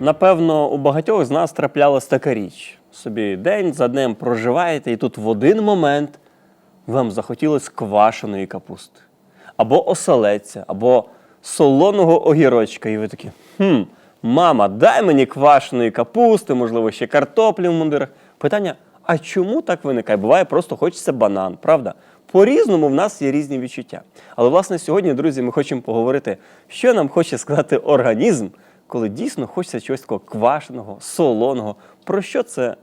Напевно, у багатьох з нас траплялась така річ. Собі день за днем проживаєте, і тут в один момент вам захотілось квашеної капусти, або оселедця, або солоного огірочка. І ви такі: хм, мама, дай мені квашеної капусти, можливо, ще картоплі в мундирах. Питання: а чому так виникає? Буває, просто хочеться банан, правда? По-різному в нас є різні відчуття. Але, власне, сьогодні, друзі, ми хочемо поговорити, що нам хоче сказати організм, коли дійсно хочеться чогось такого квашеного, солоного. Про що це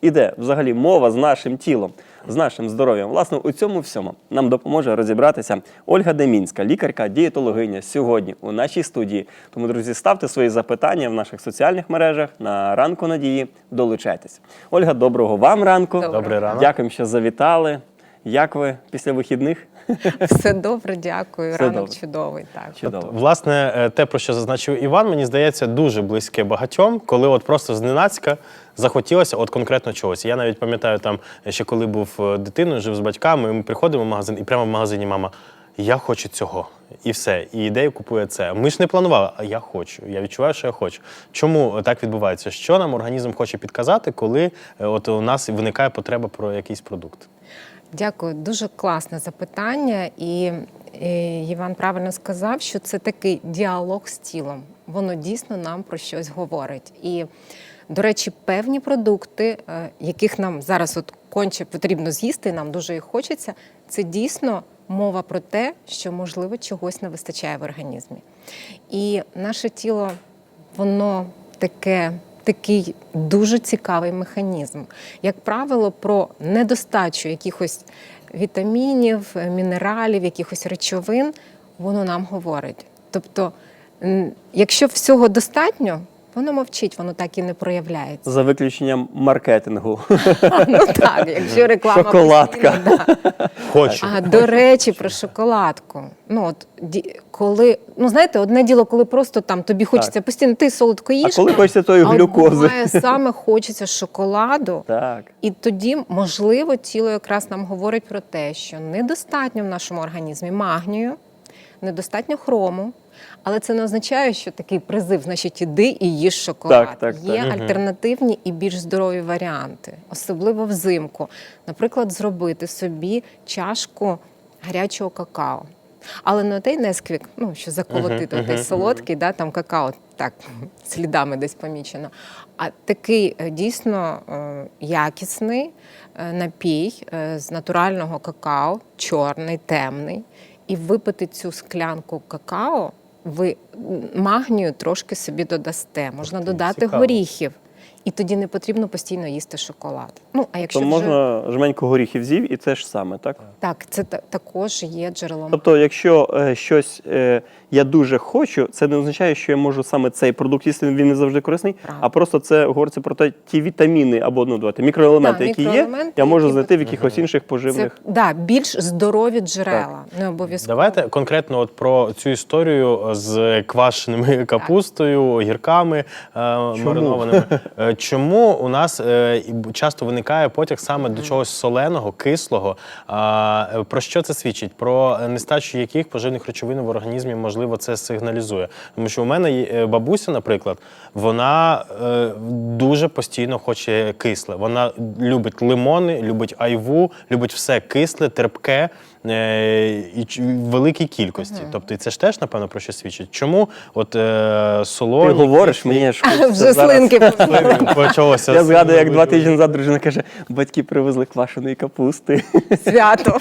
іде взагалі мова з нашим тілом, з нашим здоров'ям. Власне, у цьому всьому нам допоможе розібратися Ольга Демінська, лікарка, дієтологиня сьогодні у нашій студії. Тому, друзі, ставте свої запитання в наших соціальних мережах на ранку надії. Долучайтесь. Ольга, доброго вам ранку. Добрий ранок. Дякуємо, що завітали. Як ви після вихідних? Все добре, дякую. Все Ранок добре. чудовий. Так. Чудово. Власне, е, те, про що зазначив Іван, мені здається, дуже близьке багатьом, коли от просто зненацька захотілося от конкретно чогось. Я навіть пам'ятаю, там ще коли був е, дитиною, жив з батьками, ми приходимо в магазин, і прямо в магазині мама. Я хочу цього. І все. І ідею купує це. Ми ж не планували, а я хочу. Я відчуваю, що я хочу. Чому так відбувається? Що нам організм хоче підказати, коли е, от у нас виникає потреба про якийсь продукт? Дякую, дуже класне запитання. І е, Іван правильно сказав, що це такий діалог з тілом. Воно дійсно нам про щось говорить. І, до речі, певні продукти, е, яких нам зараз от конче потрібно з'їсти, нам дуже їх хочеться, це дійсно мова про те, що можливо чогось не вистачає в організмі. І наше тіло, воно таке. Такий дуже цікавий механізм. Як правило, про недостачу якихось вітамінів, е, мінералів, якихось речовин, воно нам говорить. Тобто, якщо всього достатньо, воно мовчить, воно так і не проявляється. За виключенням маркетингу. Ну так, якщо реклама Шоколадка. постійно, да. Хочу. А до речі, про шоколадку. Ну от ді- коли ну знаєте, одне діло, коли просто там тобі хочеться постійно, ти солодко їш. А коли хочеться тої а от глюкози. буває, саме хочеться шоколаду. Так. І тоді, можливо, тіло якраз нам говорить про те, що недостатньо в нашому організмі магнію, недостатньо хрому. Але це не означає, що такий призив, значить, іди і їж шоколад. Так, так, Є так. альтернативні і більш здорові варіанти, особливо взимку. Наприклад, зробити собі чашку гарячого какао. Але не той несквік, ну що заколотити, той солодкий, да, там какао так слідами десь помічено. А такий е, дійсно е, якісний е, напій з натурального какао, чорний, темний, і випити цю склянку какао. Ви магнію трошки собі додасте. Можна ти, додати цікаво. горіхів, і тоді не потрібно постійно їсти шоколад. Ну а якщо То вже можна жменьку горіхів з'їв і це ж саме, так? так, це та- також є джерелом. Тобто, якщо е, щось е, я дуже хочу, це не означає, що я можу саме цей продукт їсти, він не завжди корисний, Правда. а просто це говориться про те, ті вітаміни або ну, давайте, мікроелементи, Так, які є, я можу які знайти в якихось інших Це поживних. да, більш здорові джерела, не обов'язково. Давайте конкретно от про цю історію з квашеними капустою, огірками е, маринованими. Е, Чому у нас е, часто виникає потяг саме до чогось соленого, кислого? А, е, Про що це свідчить? Про нестачу яких поживних речовин в організмі можливо це сигналізує? Тому що у мене е, бабуся, наприклад, вона е, дуже постійно хоче кисле. Вона любить лимони, любить айву, любить все кисле, терпке і ч- в великій кількості. Тобто, і це ж теж напевно про що свідчить. Чому от е, Ти говориш, мені хочеться Вже слинки почалося. Я згадую, як два тижні назад дружина каже, батьки привезли квашеної капусти. свято.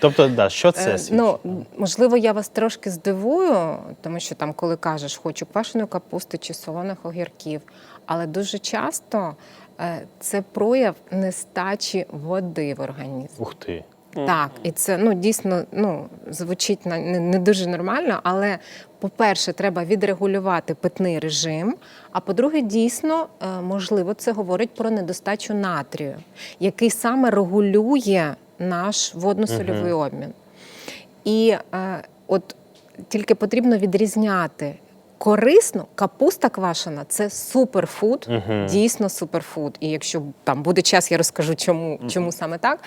Тобто, що це Е, свідчить? Ну, можливо, я вас трошки здивую, тому що там, коли кажеш, хочу квашеної капусти чи солоних огірків, але дуже часто е, це прояв нестачі води в організмі. Ух ти. Так, і це ну дійсно ну звучить на не, не дуже нормально, але по-перше, треба відрегулювати питний режим. А по-друге, дійсно е, можливо, це говорить про недостачу натрію, який саме регулює наш водно-сольовий обмін. І е, от тільки потрібно відрізняти корисно, капуста квашена це суперфуд, дійсно суперфуд. І якщо там буде час, я розкажу, чому, чому саме так.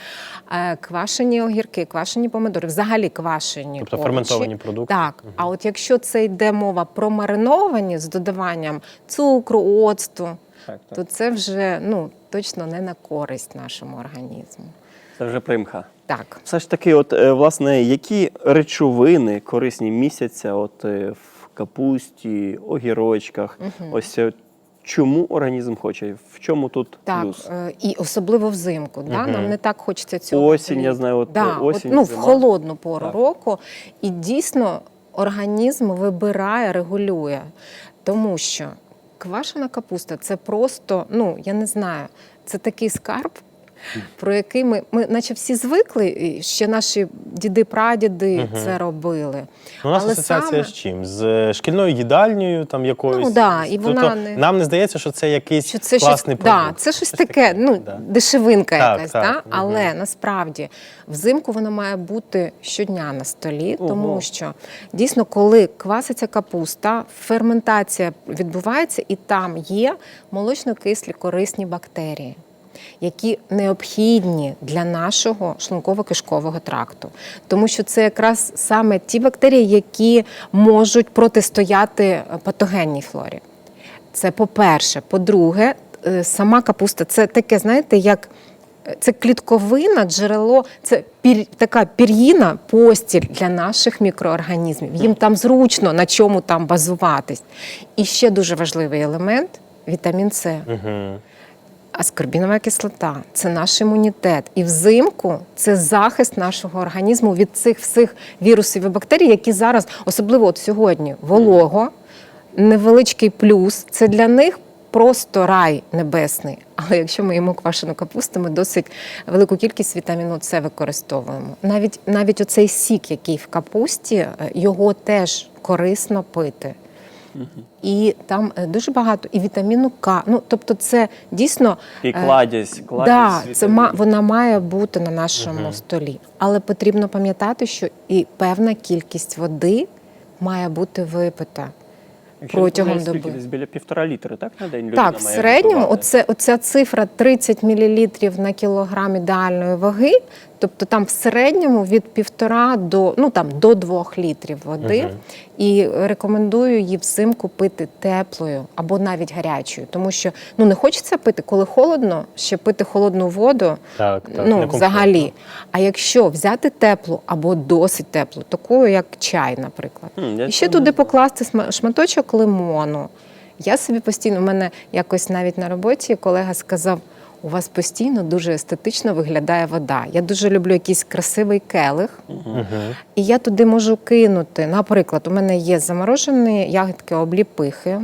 Е, Квашені огірки, квашені помидори, взагалі квашені. Тобто овочі. ферментовані продукти? Так. А от якщо це йде мова про мариновані з додаванням цукру, оцту, Так, так. то це вже ну, точно не на користь нашому організму. Це вже примха. Так. Все ж таки, от е, власне, які речовини корисні місяця от е, в капусті, огірочках? Ось е, чому організм хоче? В чому тут Так, плюс? е, і особливо взимку. Да? Нам не так хочеться цього. Осінь, я знаю, от, да, е, осінь, от, ну, в холодну пору Так. року. І дійсно організм вибирає, регулює. Тому що квашена капуста це просто, ну я не знаю, це такий скарб. Про який ми, ми наче всі звикли, ще наші діди, прадіди це робили. Ну, У нас Але асоціація саме- з чим? З е, шкільною їдальнею, там якоюсь. Ну, да, і Тобто не- Нам не здається, що це якийсь що це класний щось, продукт. да, це щось таке, ну да. дешевинка Так, якась, так, да? мгм. але насправді взимку вона має бути щодня на столі, Ого. тому що дійсно, коли кваситься капуста, ферментація відбувається, і там є молочно-кислі корисні бактерії. Які необхідні для нашого шлунково-кишкового тракту, тому що це якраз саме ті бактерії, які можуть протистояти е, патогенній флорі. Це по-перше. По-друге, е, сама капуста це таке, знаєте, як е, це клітковина, джерело, це пір, така пір'їна, постіль для наших мікроорганізмів. Їм там зручно на чому там базуватись. І ще дуже важливий елемент вітамін С. Мгм. Аскорбінова кислота це наш імунітет. І взимку це захист нашого організму від цих всіх вірусів і бактерій, які зараз, особливо от сьогодні, волого, невеличкий плюс. Це для них просто рай небесний. Але якщо ми їмо квашену капусту, ми досить велику кількість вітаміну С використовуємо. Навіть навіть оцей сік, який в капусті, е, його теж корисно пити. І там е, дуже багато і вітаміну К. Ну тобто, це дійсно І е, кладязь, кладязь Да, це ма, вона має бути на нашому столі. Але потрібно пам'ятати, що і певна кількість води має бути випита. Протягом доби. Десь біля півтора літри, так на день людина Так, в має середньому випивати? оце, оця цифра 30 мл на кілограм ідеальної ваги. Тобто там в середньому від півтора до ну там до двох літрів води. І рекомендую її взимку пити теплою або навіть гарячою, тому що ну не хочеться пити, коли холодно, ще пити холодну воду. Так, так, ну взагалі. А якщо взяти теплу або досить теплу, таку як чай, наприклад, Хм, я і ще цього не туди знав. покласти сма- шматочок лимону. Я собі постійно, у мене якось навіть на роботі колега сказав: у вас постійно дуже естетично виглядає вода. Я дуже люблю якийсь красивий келих, і я туди можу кинути. Наприклад, у мене є заморожені ягідки обліпихи.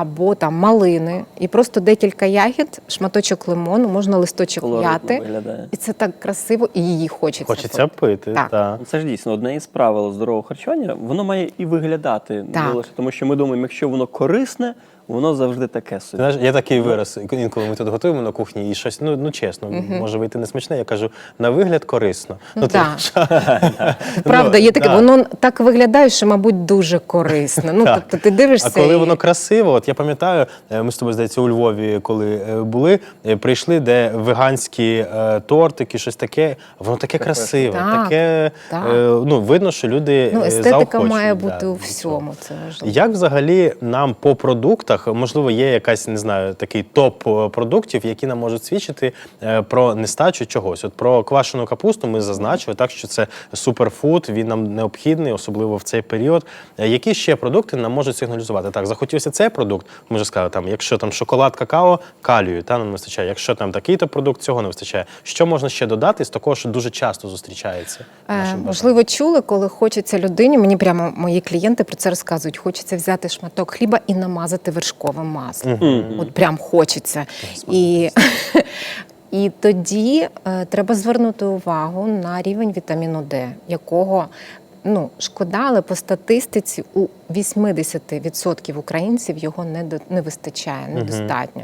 Або там малини, і просто декілька ягід, шматочок лимону, можна листочок Колоритно м'яти. виглядає. І це так красиво, і її хочеться. Хочеться пити. пити. Так. Так. Ну, Це ж дійсно одне із правил здорового харчування. Воно має і виглядати Так. лише тому, що ми думаємо, якщо воно корисне, воно завжди таке собі. Знаєш, є такий вираз, інколи ми тут готуємо на кухні, і щось, ну, ну чесно, може вийти не смачне. Я кажу, на вигляд корисно. Ну, ти- так. Правда, є таке, да. воно так виглядає, що, мабуть, дуже корисно. Ну, Так. тобто ти дивишся. А коли і- воно красиво, от я пам'ятаю, е, ми з тобою здається у Львові, коли е, були, е, прийшли, де веганські е, тортики, щось таке. Воно таке красиве, Так, таке так. е, ну видно, що люди ну, е, естетика заохочують, має да, бути у до цього. всьому. Це важливо. Як взагалі нам по продуктах, можливо, є якась, не знаю, такий топ е, продуктів, які нам можуть свідчити е, про нестачу чогось? От про квашену капусту ми зазначили, так що це суперфуд, він нам необхідний, особливо в цей період. Е, Які ще продукти нам можуть сигналізувати? Так, захотівся цей продукт, ми вже сказали, там, якщо там шоколад, какао, калію, та нам не вистачає. Якщо там такий-то продукт, цього не вистачає. Що можна ще додати з такого, що дуже часто зустрічається? Е, можливо, чули, коли хочеться людині, мені прямо мої клієнти про це розказують. Хочеться взяти шматок хліба і намазати вершковим маслом. От прям хочеться. І, і тоді е, треба звернути увагу на рівень вітаміну Д, якого ну шкода, але по статистиці у 80% українців його не до- не вистачає, недостатньо.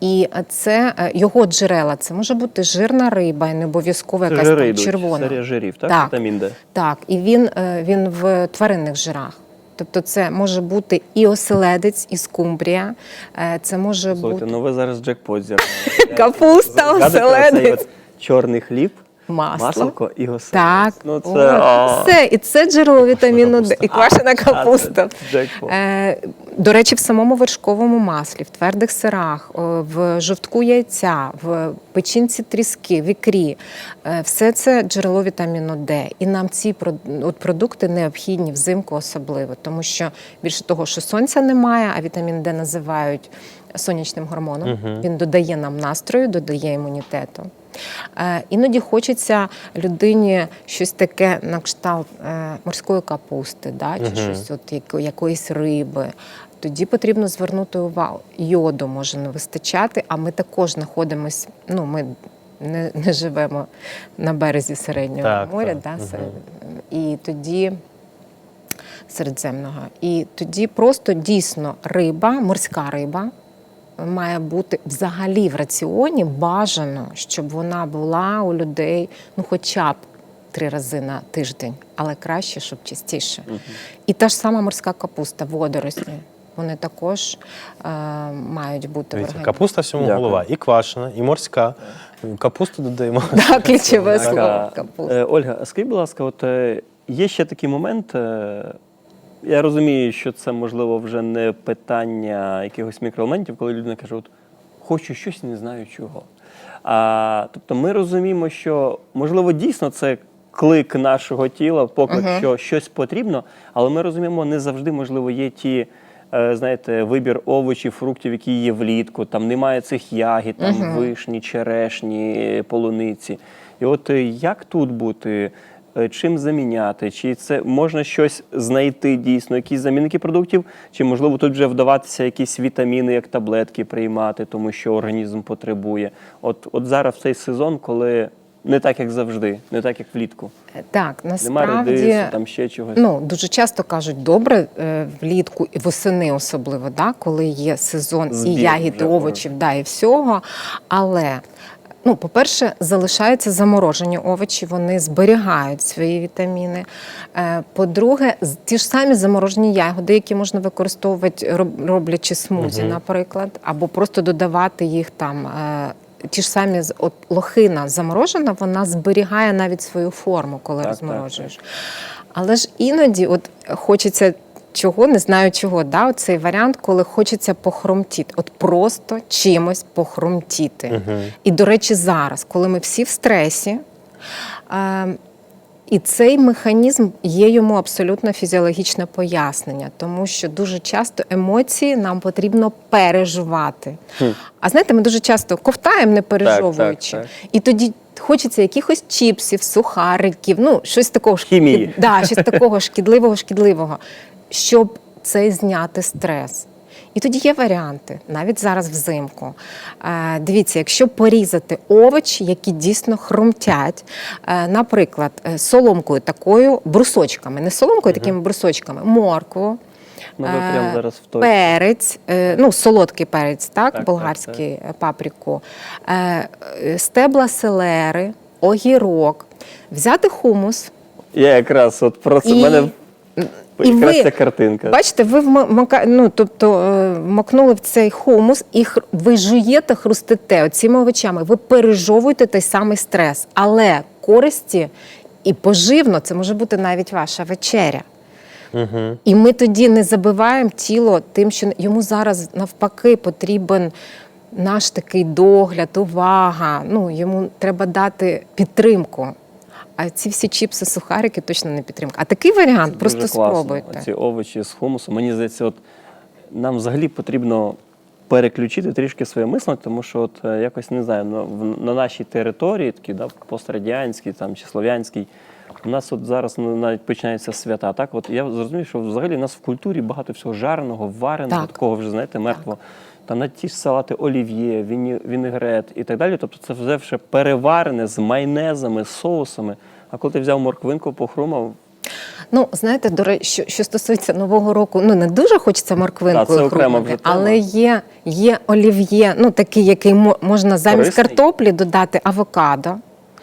І е, це е, його джерела. Це може бути жирна риба, і не обов'язково якась жири там червона. серія жирів, так? Так. Вітамін Д. Так, і він, е, він в тваринних жирах. Тобто це може бути і оселедець, і скумбрія, е, це може Слухайте, бути ну ви зараз джекпот зірвали. капуста, Згадуєте оцей оселедець. от Чорний хліб, Масло. масло і оселедець. Так, Ну, це, О, а. все, і це джерело вітаміну Д, і квашена капуста. Е, до речі, в самому вершковому маслі, в твердих сирах, в жовтку яйця, в печінці тріски, в ікрі. Е, все це джерело вітаміну Д. І нам ці от продукти необхідні взимку особливо, тому що більше того, що сонця немає, а вітамін Д називають сонячним гормоном. Він додає нам настрою, додає імунітету. Е, Іноді хочеться людині щось таке на кшталт е, морської капусти, да, чи щось от яко- якоїсь риби. Тоді потрібно звернути увагу. Йоду може не вистачати, а ми також знаходимося. Ну, ми не, не живемо на березі середнього Так, моря, так. да, серед- і тоді середземного. І тоді просто дійсно риба, морська риба. Має бути взагалі в раціоні бажано, щоб вона була у людей ну, хоча б три рази на тиждень, але краще, щоб частіше. І та ж сама морська капуста, водорослі. Вони також е, мають бути в Дивіться, організмі. капуста всьому Дякую. голова. І квашена, і морська. Капусту додаємо. Так, ключове слово капуста. е, Ольга, скажіть, будь ласка, от е, є ще такий момент. Я розумію, що це можливо вже не питання якихось мікроелементів, коли людина каже, от хочу щось, не знаю чого. А, тобто ми розуміємо, що можливо дійсно це клик нашого тіла, поклик, що щось потрібно, але ми розуміємо, не завжди можливо є ті. е, Знаєте, вибір овочів, фруктів, які є влітку, там немає цих ягід, там вишні, черешні, полуниці. І от е, як тут бути? Е, Чим заміняти? Чи це можна щось знайти дійсно, якісь замінники продуктів? Чи можливо тут вже вдаватися якісь вітаміни, як таблетки приймати, тому що організм потребує? От, от зараз цей сезон, коли не так, як завжди, не так, як влітку. Так, Немає насправді редису, там ще чогось. Ну, дуже часто кажуть, добре е, влітку і восени особливо, да, коли є сезон Збір і ягід, і овочів, да, і всього. Але, ну, по-перше, залишаються заморожені овочі, вони зберігають свої вітаміни. Е, По-друге, ті ж самі заморожені ягоди, які можна використовувати, роблячи смузі, наприклад, або просто додавати їх там. е, Ті ж самі от лохина заморожена, вона зберігає навіть свою форму, коли Так, так, розморожуєш. Але ж іноді от хочеться чого, не знаю чого, да, цей варіант, коли хочеться похромтіти, от просто чимось похромтіти. І, до речі, зараз, коли ми всі в стресі, е, і цей механізм є йому абсолютно фізіологічне пояснення, тому що дуже часто емоції нам потрібно переживати. А знаєте, ми дуже часто ковтаємо, не пережовуючи. так. І тоді хочеться якихось чіпсів, сухариків, ну щось такого Хімії. Да, щось такого шкідливого, шкідливого, щоб цей зняти стрес. І тоді є варіанти, навіть зараз взимку. Е, Дивіться, якщо порізати овочі, які дійсно хрумтять, е, наприклад, е, соломкою такою, брусочками, не соломкою, такими брусочками, моркву. Прямо зараз в той. Перець, ну солодкий перець, так, Так, болгарський е, паприку, е, е, стебла селери, огірок, взяти хумус. Я якраз от про це І- мене і якраз ви ця картинка. Бачите, ви вмака... ну, тобто, е, вмакнули в цей хумус і хр... ви жуєте, хрустите оціми овочами, ви пережовуєте той самий стрес, але користі і поживно це може бути навіть ваша вечеря. Угу. І ми тоді не забиваємо тіло тим, що йому зараз навпаки потрібен наш такий догляд, увага. Ну, йому треба дати підтримку. А ці всі чіпси, сухарики точно не підтримка. А такий варіант просто Дуже класно. спробуйте. Ці овочі з хумусом. Мені здається, от нам взагалі потрібно переключити трішки своє мислення, тому що от е, якось не знаю, на, в- на нашій території, такі, да, пострадянській там, чи слов'янській, у нас от зараз ну, навіть починаються свята. Так, от я зрозумів, що взагалі у нас в культурі багато всього жареного, вареного, Так. такого вже, знаєте, мертвого. Там на ті ж салати олів'є, вінегрет і так далі. Тобто це все вже переварене з майонезами, соусами. А коли ти взяв морквинку, похрумав, Ну, знаєте, до речі, що, що стосується нового року, ну не дуже хочеться морквинкою да, хрумати, але є, є олів'є, ну такий, який мо- можна замість Корисний? картоплі додати авокадо.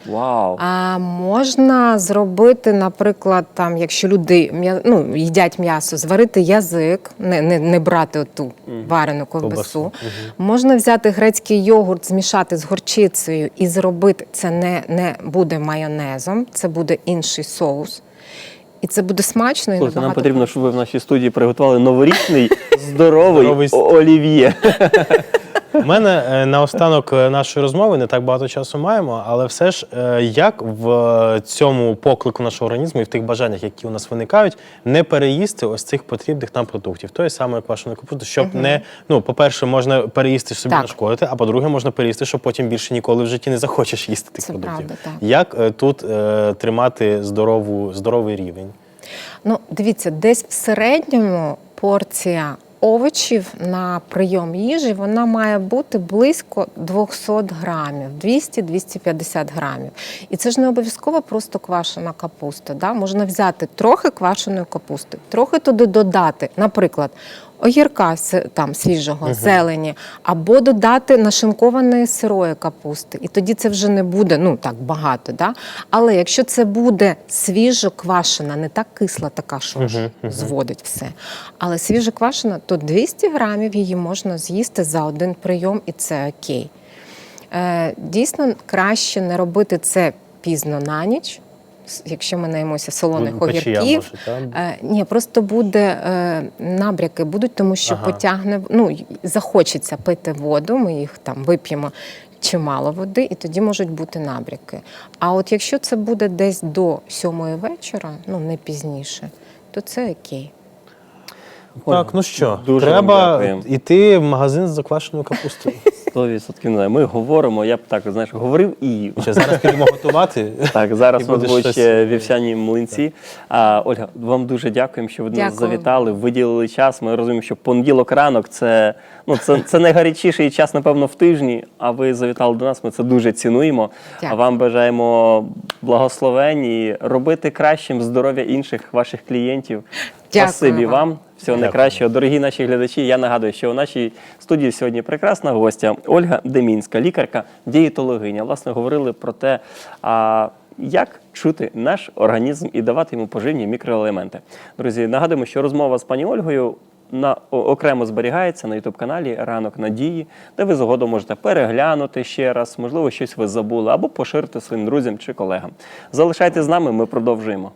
Вау. А можна зробити, наприклад, там, якщо люди ну, їдять м'ясо, зварити язик, не, не, не брати оту варену ковбасу. Ковбасу, Можна взяти грецький йогурт, змішати з горчицею і зробити це не, не буде майонезом, це буде інший соус. І це буде смачно і Слухайте, нам потрібно, щоб ви в нашій студії приготували новорічний здоровий олів'є. У мене е, наостанок е, нашої розмови не так багато часу маємо, але все ж е, як в цьому поклику нашого організму і в тих бажаннях, які у нас виникають, не переїсти ось цих потрібних нам продуктів, тої самої квашеної капусти, щоб не ну, по-перше, можна переїсти собі Так. нашкодити, а по-друге, можна переїсти, щоб потім більше ніколи в житті не захочеш їсти тих Це продуктів. правда, так. Як тут е, тримати здорову, здоровий рівень? Ну, дивіться, десь в середньому порція овочів на прийом їжі вона має бути близько 200 грамів, 200-250 грамів. І це ж не обов'язково просто квашена капуста. Да? Можна взяти трохи квашеної капусти, трохи туди додати, наприклад, огірка там свіжого, зелені, або додати нашинкованої сирої капусти. І тоді це вже не буде ну так багато. Да? Але якщо це буде свіжо квашена, не так кисла, така що ж зводить все. Але свіжо квашена, то 200 грамів її можна з'їсти за один прийом, і це окей. Е, дійсно, краще не робити це пізно на ніч. Якщо ми наїмося солоних Ну, огірків, може. Е, ні, просто буде е, набряки будуть, тому що Ага. потягне, ну захочеться пити воду. Ми їх там вип'ємо чимало води, і тоді можуть бути набряки. А от якщо це буде десь до сьомої вечора, ну не пізніше, то це окей. Так, ну що, дуже вам треба дякуємо. йти в магазин з заквашеною капустою. 100% не знаю. Ми говоримо, я б так, знаєш, говорив і їв. Що, зараз підемо готувати? Так, зараз І у нас буде будуть щось. вівсяні млинці. А, Ольга, вам дуже дякуємо, що ви до нас Дякую. завітали, виділили час. Ми розуміємо, що понеділок ранок це, ну, це, це найгарячіший час, напевно, в тижні. А ви завітали до нас. Ми це дуже цінуємо. А Дякую. вам бажаємо благословень і робити кращим здоров'я інших ваших клієнтів. Дякую Спасибі вам. вам. Всього Дякую. найкращого, дорогі наші глядачі. Я нагадую, що у нашій студії сьогодні прекрасна гостя Ольга Демінська, лікарка, дієтологиня. Власне, говорили про те, а, як чути наш організм і давати йому поживні мікроелементи. Друзі, нагадуємо, що розмова з пані Ольгою на окремо зберігається на youtube каналі Ранок Надії, де ви згодом можете переглянути ще раз, можливо, щось ви забули, або поширити своїм друзям чи колегам. Залишайтесь з нами, ми продовжуємо.